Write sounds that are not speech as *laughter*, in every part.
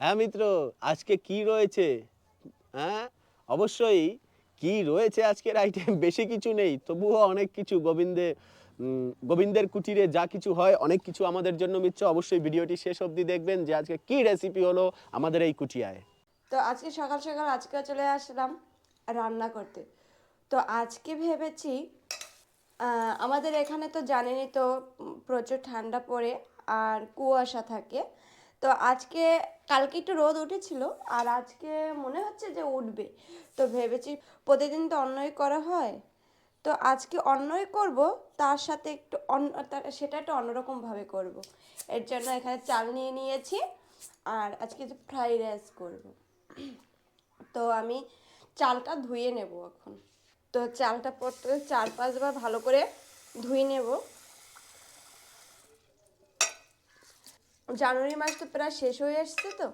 হ্যাঁ মিত্র, আজকে কি রয়েছে? হ্যাঁ অবশ্যই কি রয়েছে আজকের আইটেম *laughs* বেশি কিছু নেই, তবুও অনেক কিছু। গোবিন্দে গোবিন্দের কুটিরে যা কিছু হয়, অনেক কিছু আমাদের জন্য, মিত্র। অবশ্যই ভিডিওটি শেষ অবধি দেখবেন যে আজকে কি রেসিপি হলো আমাদের এই কুটিয়ায়। তো আজকে সকাল সকাল আজকে চলে আসলাম রান্না করতে। তো আজকে ভেবেছি আমাদের এখানে তো জানেনই তো, প্রচুর ঠান্ডা পড়ে আর কুয়াশা থাকে। তো আজকে, কালকে একটু রোদ উঠেছিল আর আজকে মনে হচ্ছে যে উঠবে। তো ভেবেছি প্রতিদিন তো অন্যই করা হয়। তো আজকে অন্যই করব, তার সাথে একটু অন্য সেটা একটু অন্যরকমভাবে করব। এর জন্য এখানে চাল নিয়ে নিয়েছি আর আজকে যে ফ্রাই রাইস করব। তো আমি চালটা ধুয়ে নেব এখন। তো চালটা পড়তে চার পাঁচবার ভালো করে ধুয়ে নেব। জানুয়ারি মাস তো প্রায় শেষ হয়ে আসছে তো।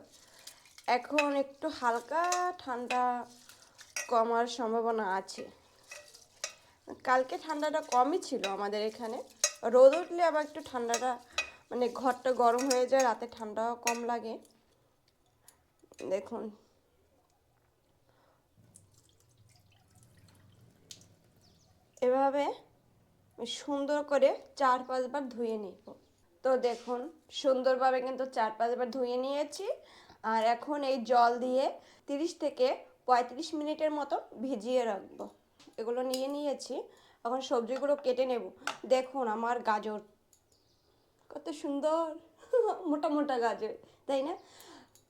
এখন একটু হালকা ঠান্ডা কমার সম্ভাবনা আছে। কালকে ঠান্ডাটা কমই ছিল আমাদের এখানে। রোদ উঠলে আবার একটু ঠান্ডাটা মানে ঘরটা গরম হয়ে যায়, রাতে ঠান্ডাও কম লাগে। দেখুন। এভাবে সুন্দর করে চার পাঁচবার ধুয়ে নিব। তো দেখুন, সুন্দরভাবে কিন্তু চার পাঁচবার ধুয়ে নিয়েছি। আর এখন এই জল দিয়ে তিরিশ থেকে পঁয়ত্রিশ মিনিটের মতো ভিজিয়ে রাখব। এগুলো নিয়ে নিয়েছি। এখন সবজিগুলো কেটে নেব। দেখুন আমার গাজর। কত সুন্দর। *laughs* মোটা মোটা গাজর, তাই না?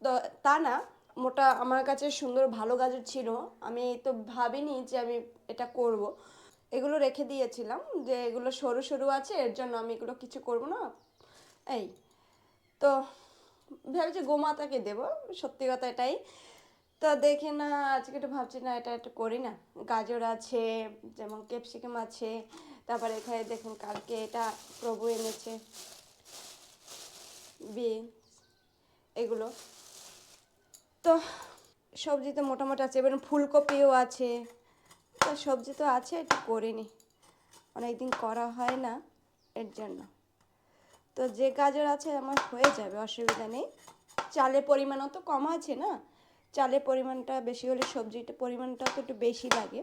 তো তা না, মোটা আমার কাছে সুন্দর ভালো গাজর ছিল। আমি তো ভাবিনি যে আমি এটা করব। এগুলো রেখে দিয়েছিলাম যে এগুলো সরু সরু আছে, এর জন্য আমি এগুলো কিছু করব না। এই, তো ভেবেছি গোমাতাকে দেব, সত্যি কথা এটাই। তো দেখি না, আজকে একটু ভাবছি না, এটা একটু করি না। গাজর আছে, যেমন ক্যাপসিকাম আছে, তারপরে এখানে দেখুন কালকে এটা প্রভু এনেছে। বিনস, এগুলো। তো সবজি তো মোটামুটি আছে, এবার ফুলকপিও আছে। তো সবজি তো আছে, একটু করিনি। অনেকদিন করা হয় না, এর জন্য। তো যে গাজর আছে আমার হয়ে যাবে, অসুবিধা নেই। চালের পরিমাণও তো কম আছে না? চালের পরিমাণটা বেশি হলে সবজিটা পরিমাণটা তো একটু বেশি লাগে।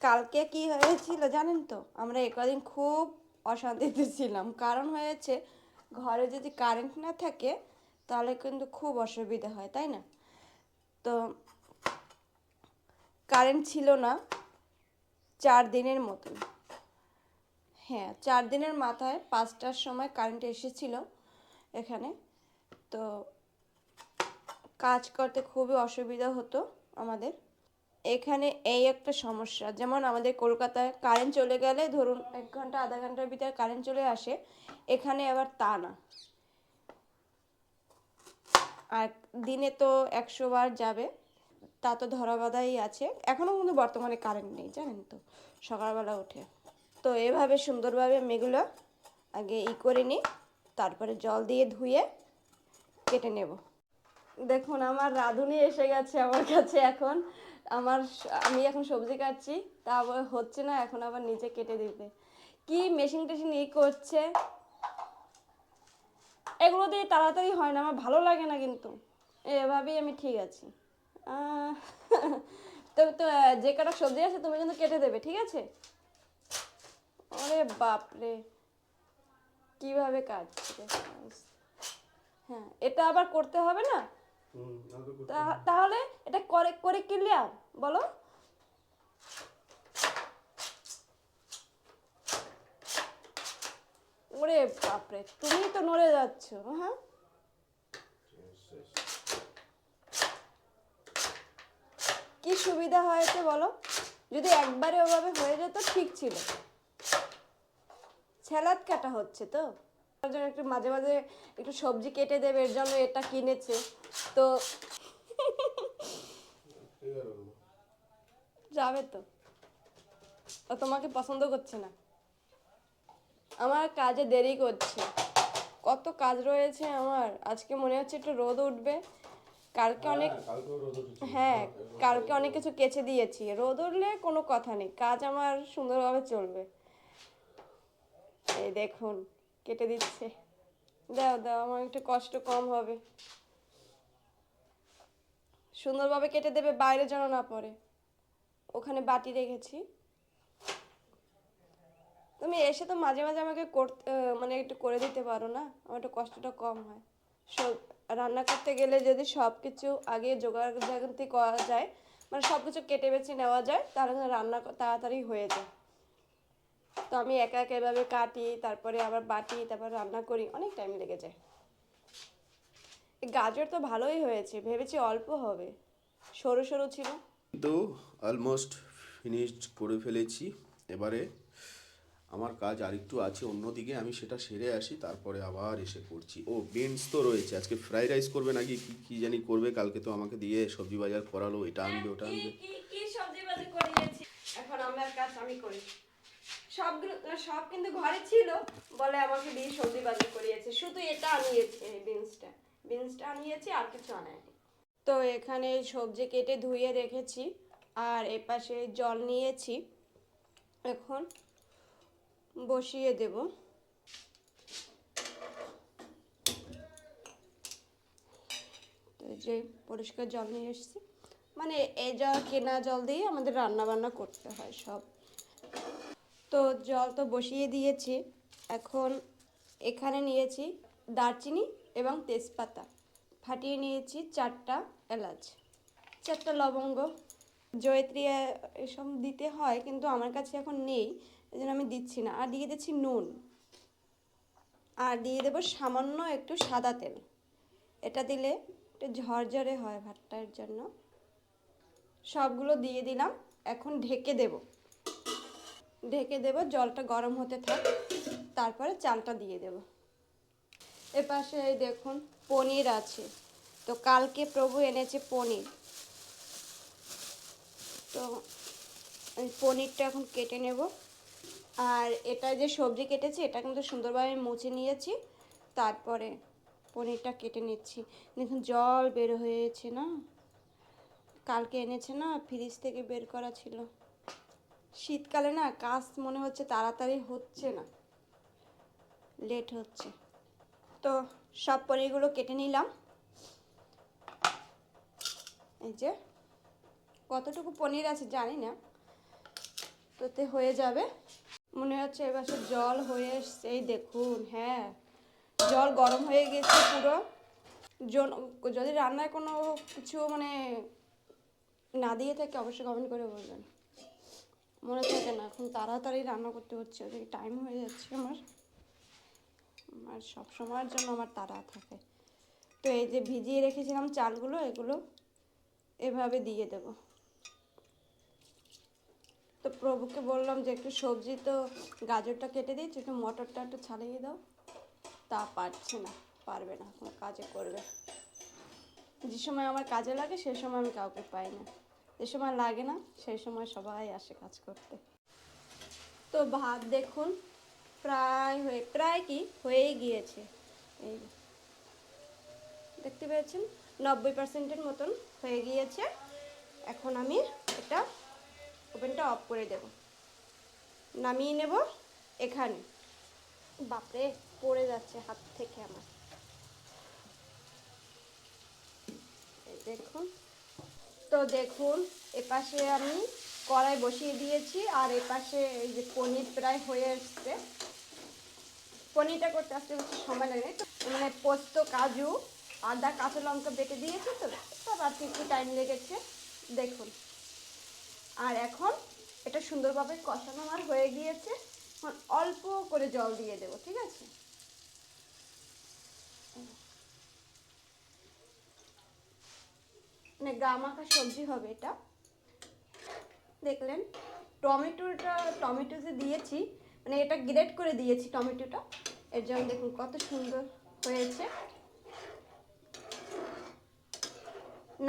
কালকে কি হয়েছিল জানেন তো? আমরা একদিন খুব অশান্তিতে ছিলাম। কারণ হয়েছে, ঘরে যদি কারেন্ট না থাকে, তাহলে কিন্তু খুব অসুবিধা হয়, তাই না? তো কারেন্ট ছিল না, চার দিনের মতন। হ্যাঁ চার দিনের মাথায় পাঁচটার সময় কারেন্ট এসেছিল এখানে। তো কাজ করতে খুবই অসুবিধা হতো আমাদের। এখানে এই একটা সমস্যা, যেমন আমাদের কলকাতায় কারেন্ট চলে গেলে ধরুন এক ঘণ্টা, আধা ঘণ্টার ভিতরে কারেন্ট চলে আসে, এখানে আবার তা না। আর দিনে তো একশো বার যাবে, তা তো ধরা বাঁধাই আছে। এখনও কিন্তু বর্তমানে কারেন্ট নেই, জানেন তো? সকালবেলা উঠে। তো এভাবে সুন্দরভাবে আমি এগুলো আগে ই করে নিই, তারপরে জল দিয়ে ধুয়ে কেটে নেব। দেখুন, আমার রাঁধুনি এসে গেছে আমার কাছে এখন। আমার আমি এখন সবজি কাটছি, তা আবার হচ্ছে না, এখন আবার নিচে কেটে দিতে কি মেশিন টেশিন ই করছে? এগুলো দিয়ে তাড়াতাড়ি হয় না, আমার ভালো লাগে না কিন্তু। এভাবেই আমি ঠিক আছি। *laughs* তো, যে কটা সবজি আছে, তুমি কিন্তু কেটে দেবে, ঠিক আছে? ওরে বাপরে। কীভাবে কাটছে হ্যাঁ এটা আবার করতে হবে না? তা- তাহলে এটা করে করে ক্লিয়ার বলো। ওরে বাপরে তুমি তো নড়ে যাচ্ছ হ্যাঁ? কি সুবিধা হয়েছে বলো? যদি একবারে ওভাবে হয়ে যেত ঠিক ছিল। স্যালাদ কাটা হচ্ছে তো? তার জন্য একটু মাঝে মাঝে একটু সবজি কেটে দেবে এর জন্য এটা কিনেছে। তো যাবে তো। ও তোমাকে পছন্দ করছে না। আমার কাজে দেরি করছে। কত কাজ রয়েছে আমার। আজকে মনে হচ্ছে একটু রোদ উঠবে। কালকে অনেক হ্যাঁ কালকে অনেক কিছু কেচে দিয়েছি। রোদ উঠলে কোনো কথা নেই। কাজ আমার সুন্দরভাবে চলবে। এই দেখুন, কেটে দিচ্ছে। দাও দাও, আমার একটু কষ্ট কম হবে। সুন্দরভাবে কেটে দেবে, বাইরে যেন না পড়ে। ওখানে বাটি রেখেছি। তুমি এসে তো মাঝে মাঝে আমাকে করতে মানে একটু করে দিতে পারো না? আমার একটু কষ্টটা কম হয়। সব, রান্না করতে গেলে যদি সব কিছু আগে জোগাড় করা যায় মানে সব কিছু কেটে বেছে নেওয়া যায়, তাহলে রান্না তাড়াতাড়ি হয়ে যায়। তো আমি একা একা এভাবে কাটি তারপরে আবার বাটি তারপর রান্না করি অনেক টাইম লেগে যায়। গাজর তো ভালোই হয়েছে ভেবেছি অল্প হবে। সরু সরু ছিল। তো অলমোস্ট ফিনিশড করে ফেলেছি। এবারে আমার কাজ আরেকটু আছে অন্যদিকে আমি সেটা সেরে আসি তারপরে আবার এসে করছি। ও বিনস তো রয়েছে আজকে ফ্রাইড রাইস করবে নাকি? কি কি জানি করবে কালকে তো আমাকে দিয়ে সবজি বাজার করালো এটা আনবে ওটা আনবে। কি কি সবজি বাজি করিয়েছি? এখন আমার কাজ আমি করি। সবগুলো সব কিন্তু ঘরে ছিল বলে আমাকে দিয়ে সবজি বাজি করিয়েছে। শুধু এটা আনিয়েছে বিনসটা। বিনসটা আনিয়েছি, আর কিছু আনায়নি। তো এখানে সবজি কেটে ধুয়ে রেখেছি, আর এপাশে জল নিয়েছি। এখন বসিয়ে দেব। তো যে পরিষ্কার জল নিয়ে এসেছি। মানে এই জল, কেনা জল দিয়ে আমাদের রান্না বান্না করতে হয় সব। তো জল তো বসিয়ে দিয়েছি। এখন এখানে নিয়েছি দারচিনি এবং তেজপাতা। ফাটিয়ে নিয়েছি চারটা এলাচ। চারটা লবঙ্গ। জয়ত্রী এসব দিতে হয় কিন্তু আমার কাছে এখন নেই এই জন্য আমি দিচ্ছি না। আর দিয়ে দিচ্ছি নুন। আর দিয়ে দেবো সামান্য একটু সাদা তেল। এটা দিলে একটু ঝরঝরে হয় ভাতটার জন্য। সবগুলো দিয়ে দিলাম। এখন ঢেকে দেব। ঢেকে দেব, জলটা গরম হতে থাক, তারপরে চালটা দিয়ে দেব। এপাশে দেখুন পনির আছে। তো কালকে প্রভু এনেছে পনির। তো পনিরটা এখন কেটে নেব। আর এটা যে সবজি কেটেছি, এটা কিন্তু সুন্দরভাবে মুছে নিয়েছি। তারপরে পনিরটা কেটে নিচ্ছি। দেখুন জল বের হয়েছে না? কালকে এনেছে না, ফ্রিজ থেকে বের করা ছিল। শীতকালে না কাজ মনে হচ্ছে তাড়াতাড়ি হচ্ছে না। লেট হচ্ছে। তো সব পনিরগুলো কেটে নিলাম। এই যে কতটুকু পনির আছে জানি না। তোতে হয়ে যাবে। মনে হচ্ছে এবার জল হয়ে এসছে। এই দেখুন হ্যাঁ। জল গরম হয়ে গেছে পুরো। যদি রান্নায় কোনো কিছু মানে না দিয়ে থাকে, অবশ্যই কমেন্ট করে বলবেন। মনে থাকে না, এখন তাড়াতাড়ি রান্না করতে হচ্ছে, ওদিকে টাইম হয়ে যাচ্ছে আমার। আর সব সময়ের জন্য আমার তাড়া থাকে। তো এই যে ভিজিয়ে রেখেছিলাম চালগুলো, এগুলো এভাবে দিয়ে দেব। তো প্রভুকে বললাম যে একটু সবজি তো গাজরটা কেটে দিয়েছি, একটু মটরটা একটু ছাড়িয়ে দাও। তা পারছে না, পারবে না, কোনো কাজে করবে যে সময় আমার কাজে লাগে, সে সময় আমি কাউকে পাই না। যে সময় লাগে না, সেই সময় সবাই আসে কাজ করতে। তো ভাত দেখুন, প্রায় হয়ে, প্রায় কি হয়েই গিয়েছে। এই দেখতে পেয়েছেন? নব্বই পার্সেন্টের মতন হয়ে গিয়েছে। এখন আমি এটা ওভেনটা অফ করে দেব। নামিয়ে নেব এখানে। বাপরে, পড়ে যাচ্ছে হাত থেকে আমার। দেখুন। তো দেখুন, এপাশে আমি কড়াই বসিয়ে দিয়েছি আর এপাশে এই যে পনির প্রায় হয়ে এসছে। পনিরটা করতে আসতে বেশি সময় লাগে। মানে পোস্ত, কাজু, আদা, কাঁচা লঙ্কা বেটে দিয়েছি তো সব আর একটু টাইম লেগেছে। দেখুন। আর এখন এটা সুন্দরভাবে কষানো আমার হয়ে গিয়েছে। এখন অল্প করে জল দিয়ে দেবো, ঠিক আছে? মানে গা মাখা সবজি হবে এটা। দেখলেন, টমেটোটা, টমেটো যে দিয়েছি মানে এটা গ্রেট করে দিয়েছি টমেটোটা। এর জন্য দেখুন কত সুন্দর হয়েছে।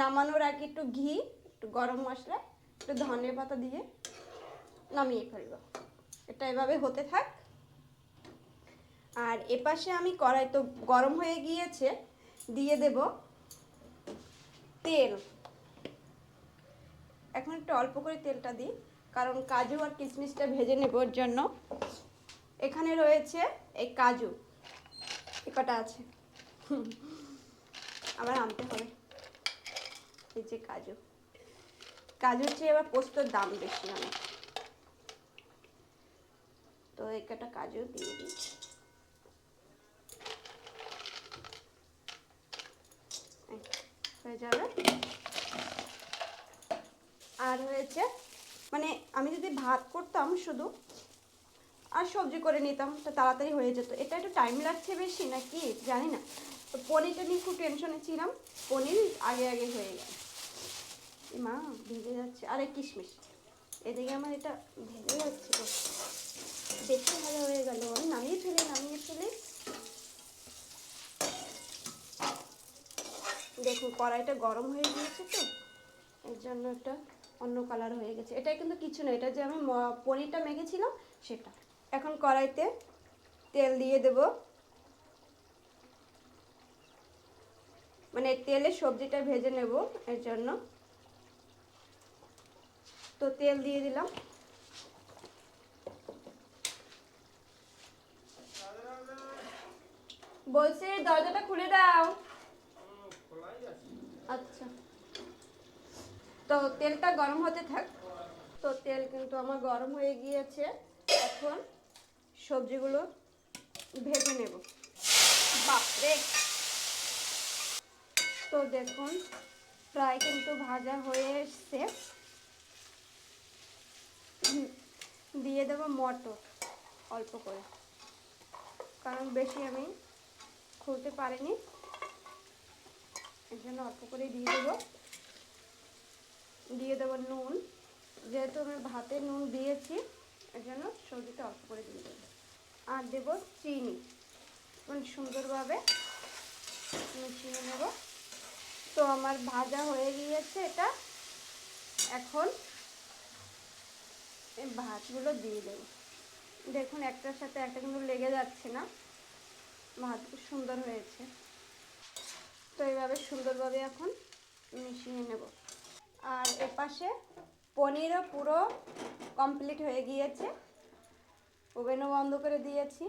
নামানোর আগে একটু ঘি, একটু গরম মশলা, একটু ধনে পাতা দিয়ে নামিয়ে ফেলব। এটা এভাবে হতে থাক। আর এপাশে আমি কড়াই, তো গরম হয়ে গিয়েছে, দিয়ে দেব। তেল। এখন একটু অল্প করে তেলটা দিই, কারণ কাজু আর কিশমিশটা ভেজে নেবার জন্য। এখানে রয়েছে এই কাজু। এ কটা আছে? আবার আনতে হবে। এই যে কাজু। কাজুর চেয়ে এবার পোস্তর দাম বেশি অনেক তো একটা কাজু দিয়ে দিই হয়ে যাবে। আর হয়েছে মানে আমি যদি ভাত করতাম শুধু, আর সবজি করে নিতাম, তো তাড়াতাড়ি হয়ে যেত। এটা একটু টাইম লাগছে বেশি নাকি? জানি না। তো পনিরটা নিয়ে খুব টেনশনে ছিলাম। পনির আগে আগে হয়ে গেল। মা, ভেজে যাচ্ছে। আরে কিশমিশ। এদিকে আমার এটা ভেজে যাচ্ছে বেশি ভালো হয়ে গেল। নামিয়ে ফেলে নামিয়ে ফেলে। দেখুন, কড়াইটা গরম হয়ে গিয়েছে তো, এর জন্য একটা অন্য কালার হয়ে গেছে। এটা কিন্তু কিছু না, এটা যে আমি পনিরটা মেখেছিলাম, সেটা। এখন কড়াইতে তেল দিয়ে দেব। মানে তেলে সবজিটা ভেজে নেব, এর জন্য। তো তেল দিয়ে দিলাম। বলছি, দরজাটা খুলে দাও। আচ্ছা। তো তেলটা গরম হতে থাক। তো তেল কিন্তু আমার গরম হয়ে গিয়েছে। এখন সবজিগুলো ভেজে নেব। বাপরে! তো দেখুন, প্রায় কিন্তু ভাজা হয়ে এসছে। দিয়ে দেবো মটর, অল্প করে। কারণ বেশি আমি খুলতে পারিনি। এর অল্প করে দিয়ে দেবো। দিয়ে দেবো নুন। যেহেতু আমি ভাতে নুন দিয়েছি এর জন্য সবজিটা অল্প করে দিয়ে দেবো। আর দেবো চিনি। মানে সুন্দরভাবে মিশিয়ে নেব। তো আমার ভাজা হয়ে গিয়েছে এটা। এখন এই ভাতগুলো দিয়ে দেবো। দেখুন, একটার সাথে একটা কিন্তু লেগে যাচ্ছে না। ভাত খুব সুন্দর হয়েছে। তো এইভাবে সুন্দরভাবে এখন মিশিয়ে নেব। আর এপাশে পনিরও পুরো কমপ্লিট হয়ে গিয়েছে। ওভেনও বন্ধ করে দিয়েছি।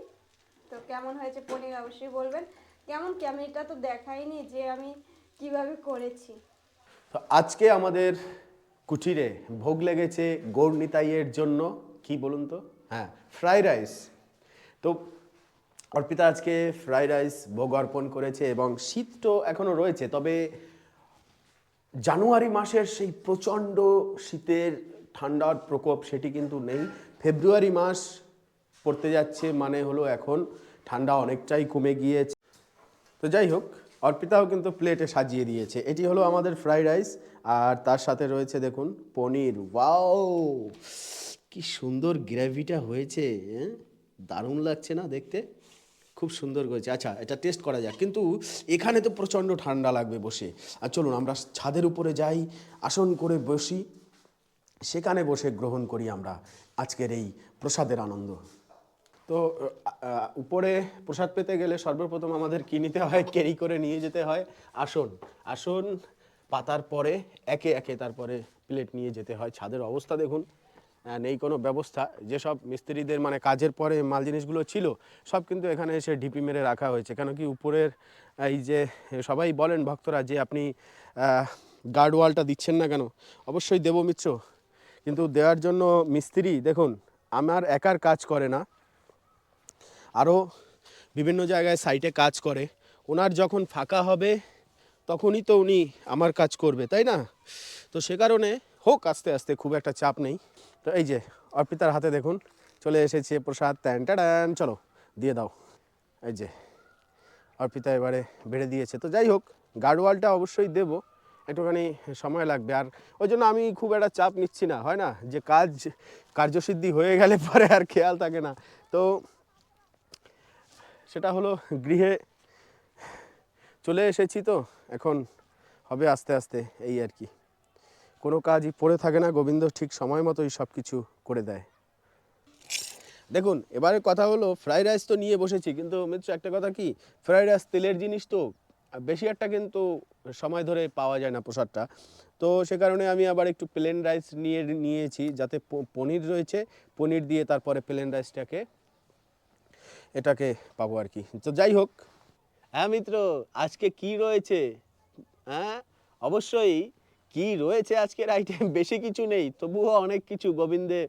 তো কেমন হয়েছে পনির অবশ্যই বলবেন। কেমন কি? আমি এটা তো দেখাইনি যে আমি কীভাবে করেছি। তো আজকে আমাদের কুটিরে ভোগ লেগেছে গৌর নিতাইয়ের জন্য। কি বলুন তো? হ্যাঁ ফ্রাইড রাইস। তো অর্পিতা আজকে ফ্রাইড রাইস ভোগ অর্পণ করেছে এবং শীত তো এখনও রয়েছে, তবে জানুয়ারি মাসের সেই প্রচণ্ড শীতের ঠান্ডার প্রকোপ সেটি কিন্তু নেই। ফেব্রুয়ারি মাস পড়তে যাচ্ছে মানে হলো এখন ঠান্ডা অনেকটাই কমে গিয়েছে। তো যাই হোক, অর্পিতাও কিন্তু প্লেটে সাজিয়ে দিয়েছে। এটি হলো আমাদের ফ্রাইড রাইস, আর তার সাথে রয়েছে দেখুন পনির। ওয়াও! কি সুন্দর গ্রেভিটা হয়েছে হ্যাঁ? দারুণ লাগছে না দেখতে? খুব সুন্দর করেছে। আচ্ছা এটা টেস্ট করা যাক। কিন্তু এখানে তো প্রচণ্ড ঠান্ডা লাগবে বসে। আর চলুন, আমরা ছাদের উপরে যাই, আসন করে বসি। সেখানে বসে গ্রহণ করি আমরা আজকের এই প্রসাদের আনন্দ। তো উপরে প্রসাদ পেতে গেলে সর্বপ্রথম আমাদের কি নিতে হয়? ক্যারি করে নিয়ে যেতে হয় আসন। আসন পাতার পরে, একে একে তারপরে প্লেট নিয়ে যেতে হয়। ছাদের অবস্থা দেখুন। নেই কোনো ব্যবস্থা, যেসব মিস্ত্রিদের মানে কাজের পরে মাল জিনিসগুলো ছিল, সব কিন্তু এখানে এসে ঢিপি মেরে রাখা হয়েছে। কেন কি উপরের এই যে সবাই বলেন ভক্তরা যে আপনি গার্ড ওয়ালটা দিচ্ছেন না কেন? অবশ্যই দেব মিত্র। কিন্তু দেওয়ার জন্য মিস্ত্রি, দেখুন, আমার একার কাজ করে না। আরও বিভিন্ন জায়গায় সাইটে কাজ করে। ওনার যখন ফাঁকা হবে, তখনই তো উনি আমার কাজ করবে, তাই না? তো সে কারণে, হোক আস্তে আস্তে, খুব একটা চাপ নেই। তো এই যে অর্পিতার হাতে দেখুন, চলে এসেছে প্রসাদ ট্যান ট্যান চলো দিয়ে দাও। এই যে অর্পিতা এবারে বেড়ে দিয়েছে। তো যাই হোক গার্ডওয়ালটা অবশ্যই দেবো, একটুখানি সময় লাগবে। আর ওই জন্য আমি খুব একটা চাপ নিচ্ছি না, হয় না? যে কাজ কার্যসিদ্ধি হয়ে গেলে পরে আর খেয়াল থাকে না। তো সেটা হলো গৃহে চলে এসেছি তো, এখন হবে আস্তে আস্তে এই আর কি। কোনো কাজই পড়ে থাকে না। গোবিন্দ ঠিক সময় মতোই সব কিছু করে দেয়। দেখুন, এবারে কথা হলো ফ্রাইড রাইস তো নিয়ে বসেছি, কিন্তু মিত্র, একটা কথা কি? ফ্রাইড রাইস তেলের জিনিস তো বেশি একটা কিন্তু সময় ধরে পাওয়া যায় না প্রসাদটা। তো সে কারণে আমি আবার একটু প্লেন রাইস নিয়ে নিয়েছি, যাতে পনির রয়েছে, পনির দিয়ে তারপরে প্লেন রাইসটাকে এটাকে পাবো আর কি। তো যাই হোক হ্যাঁ মিত্র, আজকে কি রয়েছে? হ্যাঁ অবশ্যই কি রয়েছে আজকের আইটেম বেশি কিছু নেই। তবুও অনেক কিছু গোবিন্দে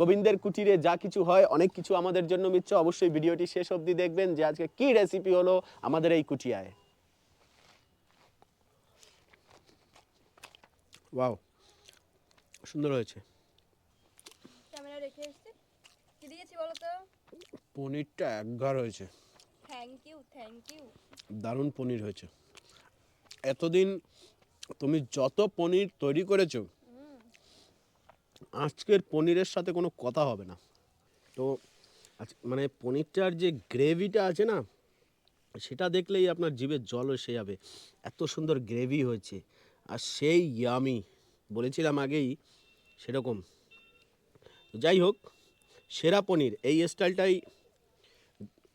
গোবিন্দের কুটিরে যা কিছু হয় অনেক কিছু আমাদের জন্য মিচ্ছে অবশ্যই ভিডিওটি শেষ অবধি দেখবেন যে আজকে কি রেসিপি হলো আমাদের এই কুটিয়ায়। ওয়াও সুন্দর হয়েছে। পনিরটা একঘর হয়েছে। থ্যাংক ইউ থ্যাংক ইউ দারুণ পনির হয়েছে। এতদিন তুমি যত পনির তৈরি করেছ, আজকের পনিরের সাথে কোনো কথা হবে না। তো মানে পনিরটার যে গ্রেভিটা আছে না, সেটা দেখলেই আপনার জিভে জল এসে যাবে। এত সুন্দর গ্রেভি হয়েছে, আর সেই ইয়ামি বলেছিলাম আগেই সেরকম। যাই হোক, সেরা পনির, এই স্টাইলটাই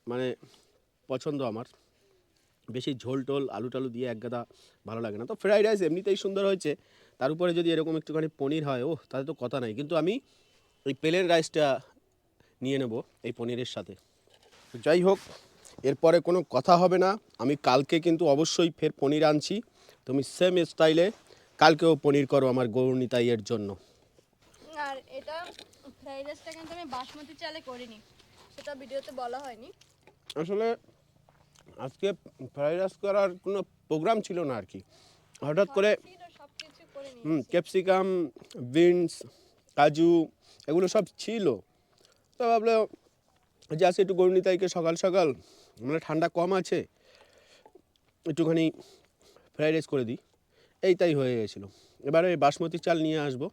মানে পছন্দ আমার। বেশি ঝোল টোল আলু টালু দিয়ে এক গাদা ভালো লাগে না। তো ফ্রাইড রাইস এমনিতেই সুন্দর হয়েছে। তার উপরে যদি এরকম একটুখানি পনির হয় ও তাহলে তো কথা নাই। কিন্তু আমি ওই প্লেন রাইসটা নিয়ে নেব এই পনিরের সাথে। তো যাই হোক এরপরে কোনো কথা হবে না। আমি কালকে কিন্তু অবশ্যই ফের পনির আনছি। তুমি সেম স্টাইলে কালকেও পনির করো আমার গৌরণিতাইয়ের জন্য। আর এটা ফ্রাইড রাইসটা কিন্তু আমি বাসমতি চালে করিনি। সেটা ভিডিওতে বলা হয়নি। আসলে আজকে ফ্রাইড রাইস করার কোনো প্রোগ্রাম ছিল না আর কি। হঠাৎ করে ক্যাপসিকাম বিনস কাজু এগুলো সব ছিল। তো ভাবলো যে আজকে একটু গরুনিতাইকে সকাল সকাল মানে ঠান্ডা কম আছে একটুখানি ফ্রাইড রাইস করে দিই। এই তাই হয়ে গেছিল। এবারে বাসমতি চাল নিয়ে আসব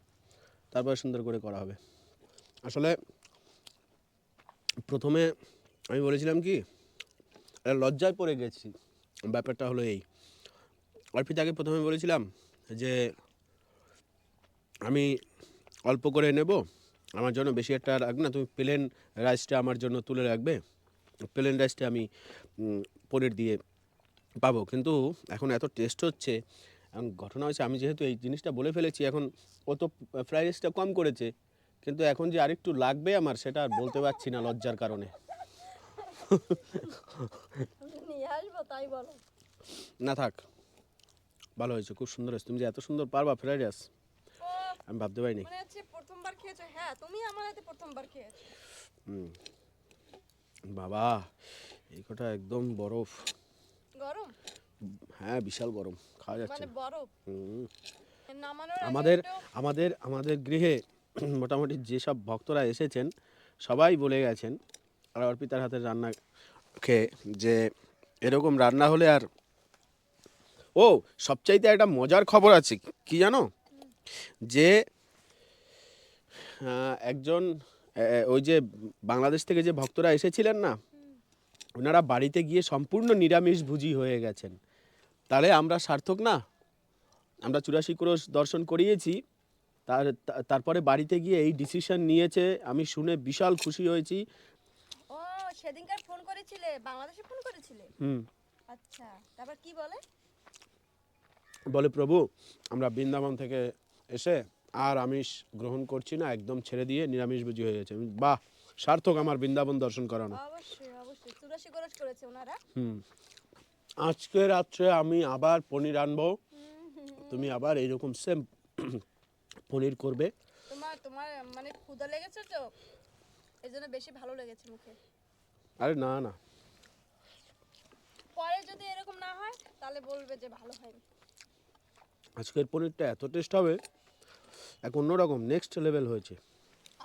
তারপরে সুন্দর করে করা হবে। আসলে প্রথমে আমি বলেছিলাম কি লজ্জায় পড়ে গেছি। ব্যাপারটা হলো এই। অর্পিতাকে প্রথমে বলেছিলাম যে, আমি অল্প করে নেব, আমার জন্য বেশি একটা রাখবে না, তুমি প্লেন রাইসটা আমার জন্য তুলে রাখবে প্লেন রাইসটা আমি পনির দিয়ে পাবো। কিন্তু এখন এত টেস্ট হচ্ছে, এখন ঘটনা হয়েছে, আমি যেহেতু এই জিনিসটা বলে ফেলেছি, এখন ও তো ফ্রাইড রাইসটা কম করেছে, কিন্তু এখন যে আরেকটু লাগবে আমার, সেটা আর বলতে পারছি না লজ্জার কারণে। নিয়ে আসব তাই বলো না থাক। ভালো হয়েছে খুব সুন্দর হয়েছে। তুমি যে এত সুন্দর পারবা ফ্রাইড রাইস আমি ভাবতে পারিনি। মনে হচ্ছে প্রথমবার খেয়েছো। হ্যাঁ তুমি আমার হাতে প্রথমবার খেয়েছো। হুম। বাবা এই কটা একদম বরফ। গরম? হ্যাঁ বিশাল গরম। খাওয়া যাচ্ছে। মানে বরফ? হুম। নামানোর আমাদের আমাদের আমাদের গৃহে মোটামুটি যেসব ভক্তরা এসেছেন সবাই বলে গেছেন আর অর্পিতার হাতের রান্না। খেয়ে যে এরকম রান্না হলে আর ও, সবচাইতে একটা মজার খবর আছে, কি জানো? যে একজন ওই যে বাংলাদেশ থেকে যে ভক্তরা এসেছিলেন না, ওনারা বাড়িতে গিয়ে সম্পূর্ণ নিরামিষ ভুজি হয়ে গেছেন। তাহলে আমরা সার্থক না? আমরা চুরাশি ক্রোশ দর্শন করিয়েছি, তার তারপরে বাড়িতে গিয়ে এই ডিসিশন নিয়েছে, আমি শুনে বিশাল খুশি হয়েছি। সেদিনকার ফোন করেছিলে? বাংলাদেশে ফোন করেছিলে? হুম। আচ্ছা তারপর কি বলে? বলে প্রভু আমরা বৃন্দাবন থেকে এসে আর আমিষ গ্রহণ করছি না একদম ছেড়ে দিয়ে নিরামিষ ভুজি হয়ে গেছে। বাহ সার্থক আমার বৃন্দাবন দর্শন করানো। অবশ্যই অবশ্যই। চুরাশি খরচ করেছে ওনারা। হুম। আজকে রাত্রে আমি আবার পনির আনব। তুমি আবার এইরকম সেম পনির করবে। তোমার তোমার মানে ক্ষুধা লেগেছে তো? এই জন্য বেশি ভালো লেগেছে মুখে। আরে না না। পরে যদি এরকম না হয় তাহলে বলবে যে ভালো হয়নি আজকের পনিরটা এত টেস্ট হবে এক অন্যরকম নেক্সট লেভেল হয়েছে।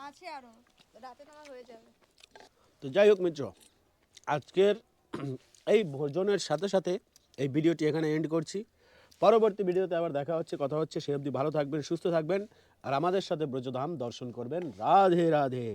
আছে আরও রাতে তোমার হয়ে যাবে। তো যাই হোক মিত্র আজকের *clears throat* এই ভোজনের সাথে সাথে এই ভিডিওটি এখানে এন্ড করছি। পরবর্তী ভিডিওতে আবার দেখা হচ্ছে কথা হচ্ছে সে অবধি ভালো থাকবেন সুস্থ থাকবেন আর আমাদের সাথে ব্রজধাম দর্শন করবেন। রাধে রাধে।